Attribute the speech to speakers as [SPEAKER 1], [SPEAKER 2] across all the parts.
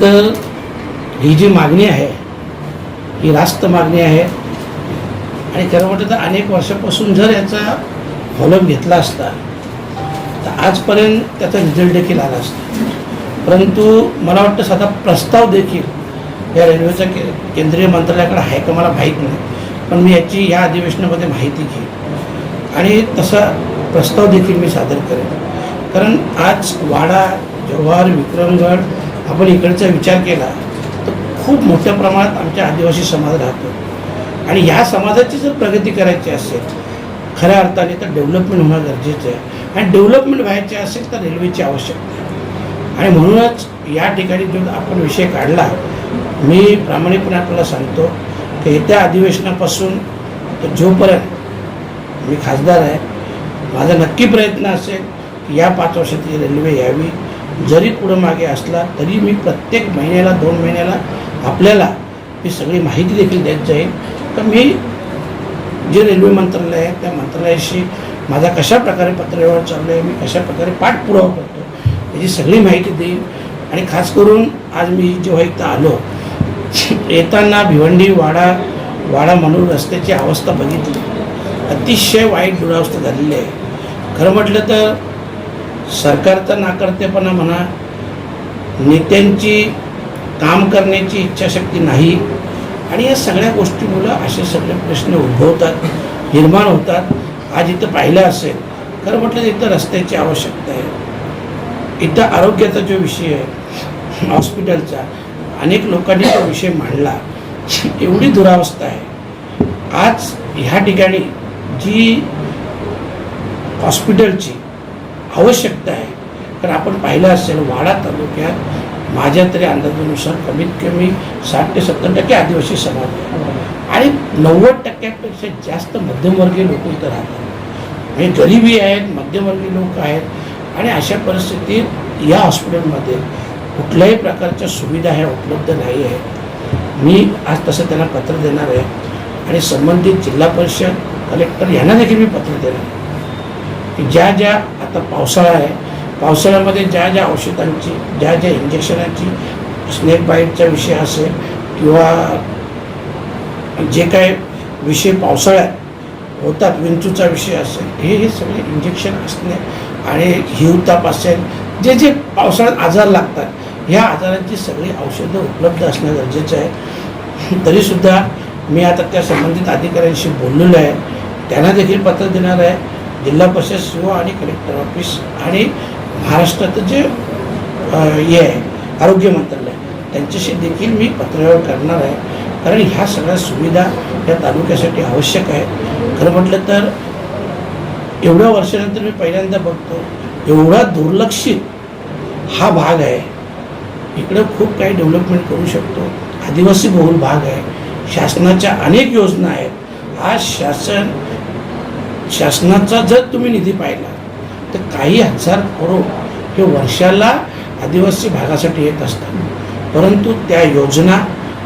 [SPEAKER 1] तर ही जी मागणी आहे ही रास्त मागणी आहे आणि खरं म्हटलं तर अनेक वर्षापासून जर याचा फॉलोअप घेतला असता तर आजपर्यंत त्याचा रिझल्ट देखील आला असता. परंतु मला वाटतं साधा प्रस्ताव देखील या रेल्वेच्या के केंद्रीय मंत्रालयाकडे आहे का मला माहीत नाही पण मी याची या अधिवेशनामध्ये माहिती घेईन. आणि तसा प्रस्ताव देखील मी सादर करेन. कारण आज वाडा जव्हार विक्रमगड आपण इकडचा विचार केला तर खूप मोठ्या प्रमाणात आमच्या आदिवासी समाज राहतो. आणि ह्या समाजाची जर प्रगती करायची असेल खऱ्या अर्थाने तर डेव्हलपमेंट होणं गरजेचं आहे. आणि डेव्हलपमेंट व्हायची असेल तर रेल्वेची आवश्यकता आहे आणि म्हणूनच या ठिकाणी जो आपण विषय काढला मी प्रामाणिकपणे आपल्याला सांगतो की येत्या अधिवेशनापासून तर जोपर्यंत मी खासदार आहे माझा नक्की प्रयत्न असेल की या पाच वर्षाची रेल्वे यावी. जरी पुढं मागे असला तरी मी प्रत्येक महिन्याला दोन महिन्याला आपल्याला ही सगळी माहिती देखील देत जाईल तर मी जे रेल्वे मंत्रालय आहे त्या मंत्रालयाशी माझा कशा प्रकारे पत्रव्यवहार चालू आहे मी कशा प्रकारे पाठपुरावा करतो याची सगळी माहिती देईन. आणि खास करून आज मी जेव्हा इथं आलो येताना भिवंडी वाडा वाडा म्हणून रस्त्याची अवस्था बघितली. अतिशय वाईट दुरावस्था झालेली आहे. खरं म्हटलं तर सरकारचा नाकर्तेपणा म्हणा नेत्यांची काम करण्याची इच्छाशक्ती नाही आणि या सगळ्या गोष्टीमुळं असे सगळे प्रश्न उद्भवतात निर्माण होतात. आज इथं पाहिलं असेल खरं म्हटलं इथं रस्त्याची आवश्यकता आहे. इथं आरोग्याचा जो विषय आहे हॉस्पिटलचा अनेक लोकांनी तो विषय मांडला. एवढी दुरावस्था आहे. आज ह्या ठिकाणी जी हॉस्पिटलची आवश्यकता आहे. तर आपण पाहिलं असेल वाडा तालुक्यात माझ्या तरी अंदाजानुसार कमीत कमी साठ ते सत्तर टक्के आदिवासी समाज आहे. आणि नव्वद टक्क्यांपेक्षा जास्त मध्यमवर्गीय लोक इथं राहतात. म्हणजे गरिबी आहेत मध्यमवर्गीय लोक आहेत. आणि अशा परिस्थितीत या हॉस्पिटलमध्ये कुठल्याही प्रकारच्या सुविधा ह्या उपलब्ध नाही आहेत. मी आज तसं त्यांना पत्र देणार आहे. आणि संबंधित जिल्हा परिषद कलेक्टर यांना देखील मी पत्र देणार आहे. की ज्या ज्या आता पावसाळा आहे पावसाळ्यामध्ये ज्या ज्या औषधांची ज्या ज्या इंजेक्शनांची स्नेक बाईटचा विषय असेल किंवा जे काय विषय पावसाळ्यात होतात विंचूचा विषय असेल हे हे सगळे इंजेक्शन असणे आणि हिवताप असेल जे जे पावसाळ्यात आजार लागतात ह्या आजारांची सगळी औषधं उपलब्ध असणं गरजेचं आहे. तरीसुद्धा मी आता त्या संबंधित अधिकाऱ्यांशी बोललेलो आहे. त्यांना देखील पत्र देणार आहे. जिल्हा परिषद सीओ आणि कलेक्टर ऑफिस आणि महाराष्ट्राचं जे हे आहे आरोग्य मंत्रालय त्यांच्याशी देखील मी पत्रव्यवहार करणार आहे. कारण ह्या सगळ्या सुविधा या तालुक्यासाठी आवश्यक आहे खरं म्हटलं तर एवढ्या वर्षानंतर मी पहिल्यांदा बघतो एवढा दुर्लक्षित हा भाग आहे. इकडं खूप काही डेव्हलपमेंट करू शकतो. आदिवासी बहुल भाग आहे. शासनाच्या अनेक योजना आहेत. आज शासन शासनाचा जर तुम्ही निधी पाहिला तर काही हजार करोड हे वर्षाला आदिवासी भागासाठी येत असतात. परंतु त्या योजना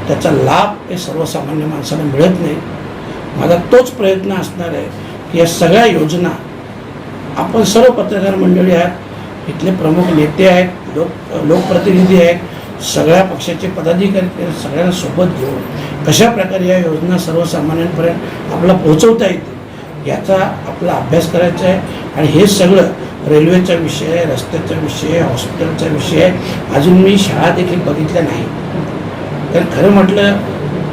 [SPEAKER 1] त्याचा लाभ हे सर्वसामान्य माणसाला मिळत नाही. माझा तोच प्रयत्न असणार आहे की या सगळ्या योजना आपण सर्व पत्रकार मंडळी आहात इथले प्रमुख नेते आहेत लोक लोकप्रतिनिधी आहेत सगळ्या पक्षाचे पदाधिकारी सगळ्यांना सोबत घेऊन कशा प्रकारे या योजना सर्वसामान्यांपर्यंत आपल्याला पोहोचवता येतील? याचा आपला अभ्यास करायचा आहे. आणि हे सगळं रेल्वेचा विषय रस्त्याचा विषय हॉस्पिटलचा विषय आहे. अजून मी शाळा देखील बघितल्या नाही. तर खरं म्हटलं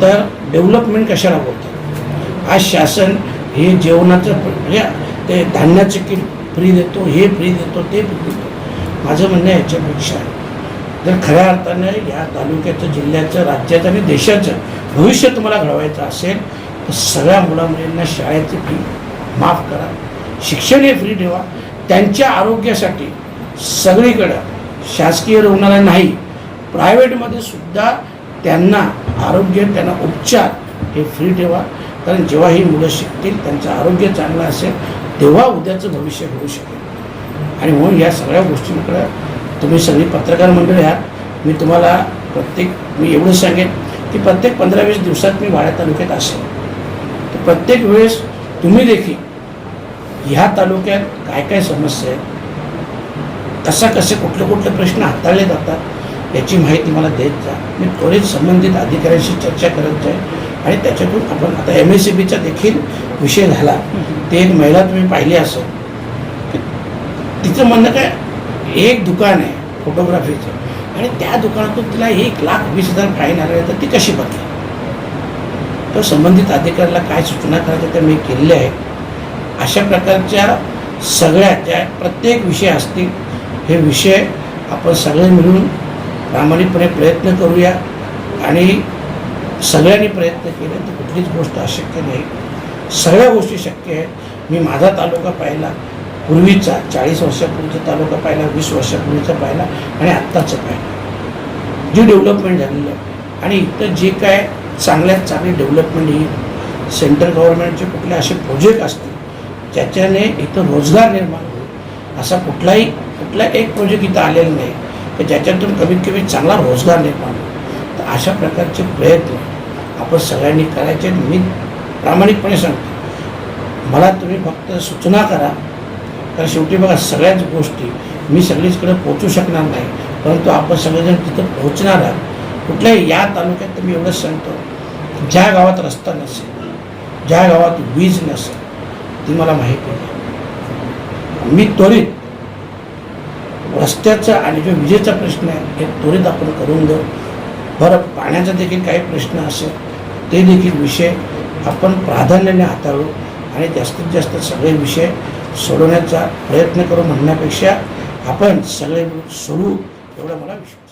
[SPEAKER 1] तर डेव्हलपमेंट कशाला बोलतं आज शासन हे जेवणाचं म्हणजे ते धान्याचं किट फ्री देतो हे फ्री देतो ते फ्री देतो. माझं म्हणणं आहे याच्यापेक्षा. जर खऱ्या अर्थानं या तालुक्याचं जिल्ह्याचं राज्याचं आणि देशाचं भविष्य तुम्हाला घडवायचं असेल सगळ्या मुलामुलींना शाळेची फी माफ करा. शिक्षण हे फ्री ठेवा. त्यांच्या आरोग्यासाठी सगळीकडं शासकीय रुग्णालय नाही प्रायव्हेटमध्ये सुद्धा त्यांना आरोग्य त्यांना उपचार हे फ्री ठेवा. कारण जेव्हा ही मुलं शिकतील त्यांचं आरोग्य चांगलं असेल तेव्हा उद्याचं भविष्य होऊ शकेल. आणि म्हणून या सगळ्या गोष्टींकडं तुम्ही सगळी पत्रकार मंडळी आहात. मी तुम्हाला प्रत्येक मी एवढं सांगेन की प्रत्येक पंधरा वीस दिवसात मी वाड्या तालुक्यात असेल. प्रत्येक वेळेस तुम्ही देखील ह्या तालुक्यात काय काय समस्या आहेत कसा कसे कुठले कुठले प्रश्न हाताळले जातात याची माहिती मला देत जा. मी त्वरित संबंधित अधिकाऱ्यांशी चर्चा करत जाईल आणि त्याच्यातून आपण आता एम एस सी बीचा देखील विषय झाला. ते एक महिला तुम्ही पाहिली असं तिचं म्हणणं काय? एक दुकान आहे फोटोग्राफीचं. आणि त्या दुकानातून तिला एक लाख वीस हजार फाईन आले तर ती कशी बदली तर संबंधित अधिकाऱ्याला काय सूचना करायच्या त्या मी केलेल्या आहेत. अशा प्रकारच्या सगळ्या ज्या प्रत्येक विषय असतील हे विषय आपण सगळे मिळून प्रामाणिकपणे प्रयत्न करूया आणि सगळ्यांनी प्रयत्न केले तर कुठलीच गोष्ट अशक्य नाही. सगळ्या गोष्टी शक्य आहेत. मी माझा तालुका पाहिला पूर्वीचा चाळीस वर्षापूर्वीचा तालुका पाहिला वीस वर्षापूर्वीचा पाहिला आणि आत्ताचं पाहिला. जी डेव्हलपमेंट झालेली आहे. आणि इथं जे काय चांगल्यात चांगली डेव्हलपमेंट येईल सेंट्रल गव्हर्नमेंटचे कुठले असे प्रोजेक्ट असतील ज्याच्याने इथं रोजगार निर्माण होईल असा कुठलाही कुठला एक प्रोजेक्ट इथं आलेला नाही की ज्याच्यातून कमीत कमी चांगला रोजगार निर्माण होईल. तर अशा प्रकारचे प्रयत्न आपण सगळ्यांनी करायचे मी प्रामाणिकपणे सांगतो मला तुम्ही फक्त सूचना करा कारण शेवटी बघा सगळ्याच गोष्टी मी सगळीचकडे पोचू शकणार नाही परंतु आपण सगळेजण तिथं पोहोचणार आहात. कुठल्याही या तालुक्यात तर मी एवढंच सांगतो ज्या गावात रस्ता नसेल ज्या गावात वीज नसेल ती मला माहिती आहे मी त्वरित रस्त्याचा आणि जो विजेचा प्रश्न आहे हे त्वरित आपण करून देऊ. बरं पाण्याचा देखील काही प्रश्न असेल ते देखील विषय आपण प्राधान्याने हाताळू आणि जास्तीत जास्त सगळे विषय सोडवण्याचा प्रयत्न करू म्हणण्यापेक्षा आपण सगळे सोडू एवढा मला विश्वास